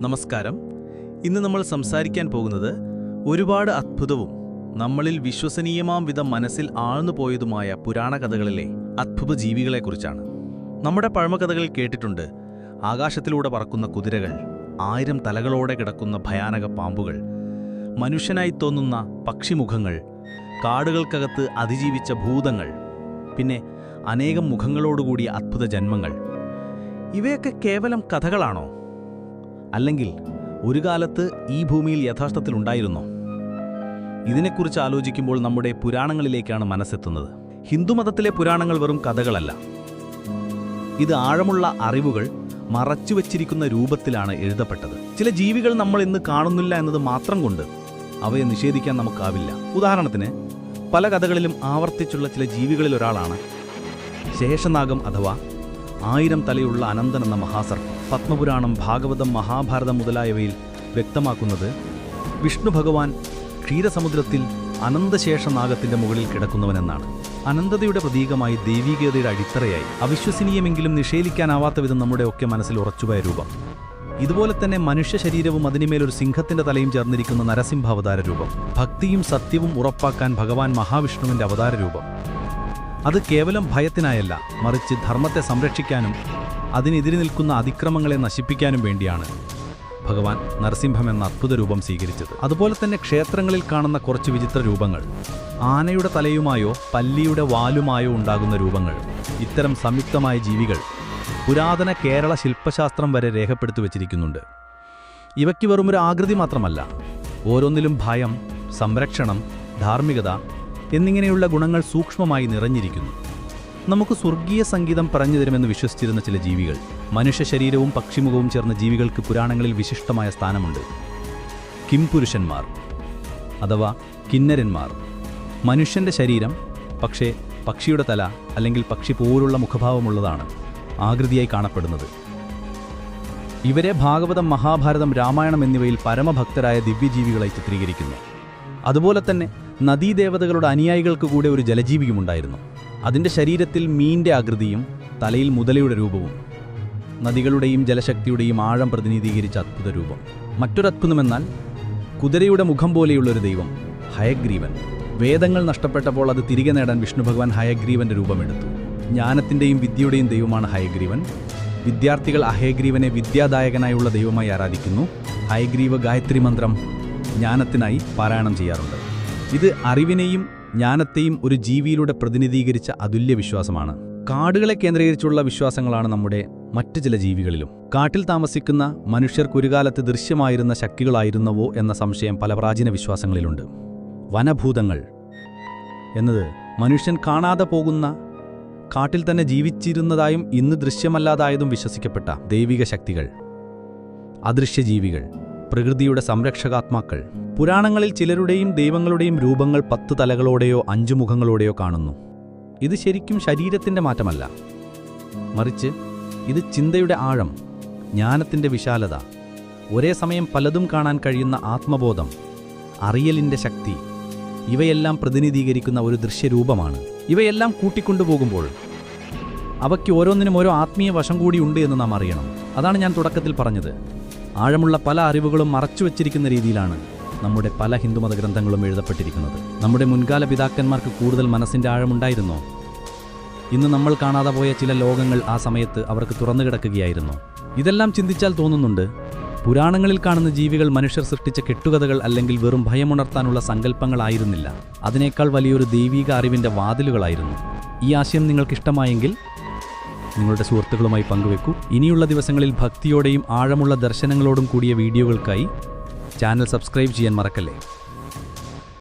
നമസ്കാരം. ഇന്ന് നമ്മൾ സംസാരിക്കാൻ പോകുന്നത് ഒരുപാട് അത്ഭുതവും നമ്മളിൽ വിശ്വസനീയമാം വിധം മനസ്സിൽ ആഴ്ന്നു പോയതുമായ പുരാണ കഥകളിലെ അത്ഭുത ജീവികളെക്കുറിച്ചാണ് നമ്മുടെ പഴമകഥകൾ കേട്ടിട്ടുണ്ട്. ആകാശത്തിലൂടെ പറക്കുന്ന കുതിരകൾ ആയിരം തലകളോടെ കിടക്കുന്ന ഭയാനക പാമ്പുകൾ മനുഷ്യനായി തോന്നുന്ന പക്ഷിമുഖങ്ങൾ കാടുകൾക്കകത്ത് അതിജീവിച്ച ഭൂതങ്ങൾ പിന്നെ അനേകം മുഖങ്ങളോടുകൂടിയ അത്ഭുത ജന്മങ്ങൾ. ഇവയൊക്കെ കേവലം കഥകളാണോ? അല്ലെങ്കിൽ ഒരു കാലത്ത് ഈ ഭൂമിയിൽ യഥാർത്ഥത്തിൽ ഉണ്ടായിരുന്നോ? ഇതിനെക്കുറിച്ച് ആലോചിക്കുമ്പോൾ നമ്മുടെ പുരാണങ്ങളിലേക്കാണ് മനസ്സെത്തുന്നത്. ഹിന്ദുമതത്തിലെ പുരാണങ്ങൾ വെറും കഥകളല്ല. ഇത് ആഴമുള്ള അറിവുകൾ മറച്ചുവെച്ചിരിക്കുന്ന രൂപത്തിലാണ് എഴുതപ്പെട്ടത്. ചില ജീവികൾ നമ്മൾ ഇന്ന് കാണുന്നില്ല എന്നത് മാത്രം കൊണ്ട് അവയെ നിഷേധിക്കാൻ നമുക്കാവില്ല. ഉദാഹരണത്തിന് പല കഥകളിലും ആവർത്തിച്ചുള്ള ചില ജീവികളിൽ ഒരാളാണ്. ശേഷനാഗം അഥവാ ആയിരം തലയുള്ള അനന്തൻ എന്ന മഹാസർപ്പം പത്മപുരാണം ഭാഗവതം മഹാഭാരതം മുതലായവയിൽ വ്യക്തമാക്കുന്നത് വിഷ്ണു ഭഗവാൻ ക്ഷീരസമുദ്രത്തിൽ അനന്തശേഷനാഗത്തിന്റെ മുകളിൽ കിടക്കുന്നവനെന്നാണ്. അനന്തതയുടെ പ്രതീകമായി ദൈവീകതയുടെ അടിത്തറയായി. അവിശ്വസനീയമെങ്കിലും നിഷേധിക്കാനാവാത്ത വിധം നമ്മുടെ ഒക്കെ മനസ്സിൽ ഉറച്ചുപോയ രൂപം. ഇതുപോലെ തന്നെ മനുഷ്യ ശരീരവും അതിനുമേലൊരു സിംഹത്തിന്റെ തലയും ചേർന്നിരിക്കുന്ന നരസിംഹ അവതാര രൂപം. ഭക്തിയും സത്യവും ഉറപ്പാക്കാൻ ഭഗവാൻ മഹാവിഷ്ണുവിന്റെ അവതാര രൂപം. അത് കേവലം ഭയത്തിനായല്ല മറിച്ച് ധർമ്മത്തെ സംരക്ഷിക്കാനും അതിനെതിരെ നിൽക്കുന്ന അതിക്രമങ്ങളെ നശിപ്പിക്കാനും വേണ്ടിയാണ് ഭഗവാൻ നരസിംഹം എന്ന അത്ഭുത രൂപം സ്വീകരിച്ചത്. അതുപോലെ തന്നെ ക്ഷേത്രങ്ങളിൽ കാണുന്ന കുറച്ച് വിചിത്ര രൂപങ്ങൾ ആനയുടെ തലയുമായോ പല്ലിയുടെ വാലുമായോ ഉണ്ടാകുന്ന രൂപങ്ങൾ ഇത്തരം സംയുക്തമായ ജീവികൾ പുരാതന കേരള ശില്പശാസ്ത്രം വരെ രേഖപ്പെടുത്തി വച്ചിരിക്കുന്നുണ്ട്. ഇവയ്ക്ക് വെറുമൊരു ആകൃതി മാത്രമല്ല ഓരോന്നിലും ഭയം സംരക്ഷണം ധാർമ്മികത എന്നിങ്ങനെയുള്ള ഗുണങ്ങൾ സൂക്ഷ്മമായി നിറഞ്ഞിരിക്കുന്നു. നമുക്ക് സ്വർഗീയ സംഗീതം പറഞ്ഞു തരുമെന്ന് വിശ്വസിച്ചിരുന്ന ചില ജീവികൾ മനുഷ്യ ശരീരവും പക്ഷിമുഖവും ചേർന്ന ജീവികൾക്ക് പുരാണങ്ങളിൽ വിശിഷ്ടമായ സ്ഥാനമുണ്ട്. കിംപുരുഷന്മാർ അഥവാ കിന്നരന്മാർ. മനുഷ്യന്റെ ശരീരം പക്ഷേ പക്ഷിയുടെ തല അല്ലെങ്കിൽ പക്ഷി പോലുള്ള മുഖഭാവമുള്ളതാണ് ആകൃതിയായി കാണപ്പെടുന്നത്. ഇവരെ ഭാഗവതം മഹാഭാരതം രാമായണം എന്നിവയിൽ പരമഭക്തരായ ദിവ്യജീവികളായി ചിത്രീകരിക്കുന്നു. അതുപോലെ തന്നെ നദീദേവതകളുടെ അനുയായികൾക്ക് കൂടെ ഒരു ജലജീവിയുമുണ്ടായിരുന്നു. അതിന്റെ ശരീരത്തിൽ മീന്റെ ആകൃതിയും തലയിൽ മുതലയുടെ രൂപവും നദികളുടെയും ജലശക്തിയുടെയും ആഴം പ്രതിനിധീകരിച്ച അത്ഭുത രൂപം. മറ്റൊരത്ഭുതമെന്നാൽ കുതിരയുടെ മുഖം പോലെയുള്ളൊരു ദൈവം ഹയഗ്രീവൻ. വേദങ്ങൾ നഷ്ടപ്പെട്ടപ്പോൾ അത് തിരികെ നേടാൻ വിഷ്ണു ഭഗവാൻ ഹയഗ്രീവന്റെ രൂപമെടുത്തു. ജ്ഞാനത്തിന്റെയും വിദ്യയുടെയും ദൈവമാണ് ഹയഗ്രീവൻ. വിദ്യാർത്ഥികൾ അഹയഗ്രീവനെ വിദ്യാദായകനായുള്ള ദൈവമായി ആരാധിക്കുന്നു. ഹയഗ്രീവ ഗായത്രി മന്ത്രം ജ്ഞാനത്തിനായി പാരായണം ചെയ്യാറുണ്ട്. ഇത് അറിവിനെയും ജ്ഞാനത്തെയും ഒരു ജീവിയിലൂടെ പ്രതിനിധീകരിച്ച അതുല്യ വിശ്വാസമാണ്. കാടുകളെ കേന്ദ്രീകരിച്ചുള്ള വിശ്വാസങ്ങളാണ് നമ്മുടെ മറ്റു ചില ജീവികളിലും. കാട്ടിൽ താമസിക്കുന്ന മനുഷ്യർക്ക് കാലത്ത് ദൃശ്യമായിരുന്ന ശക്തികളായിരുന്നവോ എന്ന സംശയം പല പ്രാചീന വിശ്വാസങ്ങളിലുണ്ട്. വനഭൂതങ്ങൾ എന്നത് മനുഷ്യൻ കാണാതെ പോകുന്ന കാട്ടിൽ തന്നെ ജീവിച്ചിരുന്നതായും ഇന്ന് ദൃശ്യമല്ലാതായതും വിശ്വസിക്കപ്പെട്ട ദൈവിക ശക്തികൾ അദൃശ്യജീവികൾ. പ്രകൃതിയുടെ സംരക്ഷകാത്മാക്കൾ. പുരാണങ്ങളിൽ ചിലരുടെയും ദൈവങ്ങളുടെയും രൂപങ്ങൾ പത്ത് തലകളോടെയോ അഞ്ചു മുഖങ്ങളോടെയോ കാണുന്നു. ഇത് ശരിക്കും ശരീരത്തിന്റെ മാറ്റമല്ല. മറിച്ച് ഇത് ചിന്തയുടെ ആഴം ജ്ഞാനത്തിന്റെ വിശാലത ഒരേ സമയം പലതും കാണാൻ കഴിയുന്ന ആത്മബോധം അറിയലിന്റെ ശക്തി ഇവയെല്ലാം പ്രതിനിധീകരിക്കുന്ന ഒരു ദൃശ്യരൂപമാണ്. ഇവയെല്ലാം കൂട്ടിക്കൊണ്ടുപോകുമ്പോൾ അവയ്ക്ക് ഓരോന്നിനും ഓരോ ആത്മീയ വശം കൂടിയുണ്ട് എന്ന് നാം അറിയണം. അതാണ് ഞാൻ തുടക്കത്തിൽ പറഞ്ഞത്. ആഴമുള്ള പല അറിവുകളും മറച്ചു മറച്ചുവെച്ചിരിക്കുന്ന രീതിയിലാണ് നമ്മുടെ പല ഹിന്ദുമത ഗ്രന്ഥങ്ങളും എഴുതപ്പെട്ടിരിക്കുന്നത്. നമ്മുടെ മുൻകാല പിതാക്കന്മാർക്ക് കൂടുതൽ മനസ്സിന്റെ ആഴമുണ്ടായിരുന്നോ? ഇന്ന് നമ്മൾ കാണാതെ പോയ ചില ലോകങ്ങൾ ആ സമയത്ത് അവർക്ക് തുറന്നു കിടക്കുകയായിരുന്നു. ഇതെല്ലാം ചിന്തിച്ചാൽ തോന്നുന്നുണ്ട് പുരാണങ്ങളിൽ കാണുന്ന ജീവികൾ മനുഷ്യർ സൃഷ്ടിച്ച കെട്ടുകഥകൾ അല്ലെങ്കിൽ വെറും ഭയമുണർത്താനുള്ള സങ്കല്പങ്ങളായിരുന്നില്ല. അതിനേക്കാൾ വലിയൊരു ദൈവിക അറിവിന്റെ വാതിലുകളായിരുന്നു. ഈ ആശയം നിങ്ങൾക്കിഷ്ടമായെങ്കിൽ നിങ്ങളുടെ സുഹൃത്തുക്കളുമായി പങ്കുവെക്കൂ. ഇനിയുള്ള ദിവസങ്ങളിൽ ഭക്തിയോടെയും ആഴമുള്ള ദർശനങ്ങളോടും കൂടിയ വീഡിയോകൾക്കായി ചാനൽ സബ്സ്ക്രൈബ് ചെയ്യാൻ മറക്കല്ലേ?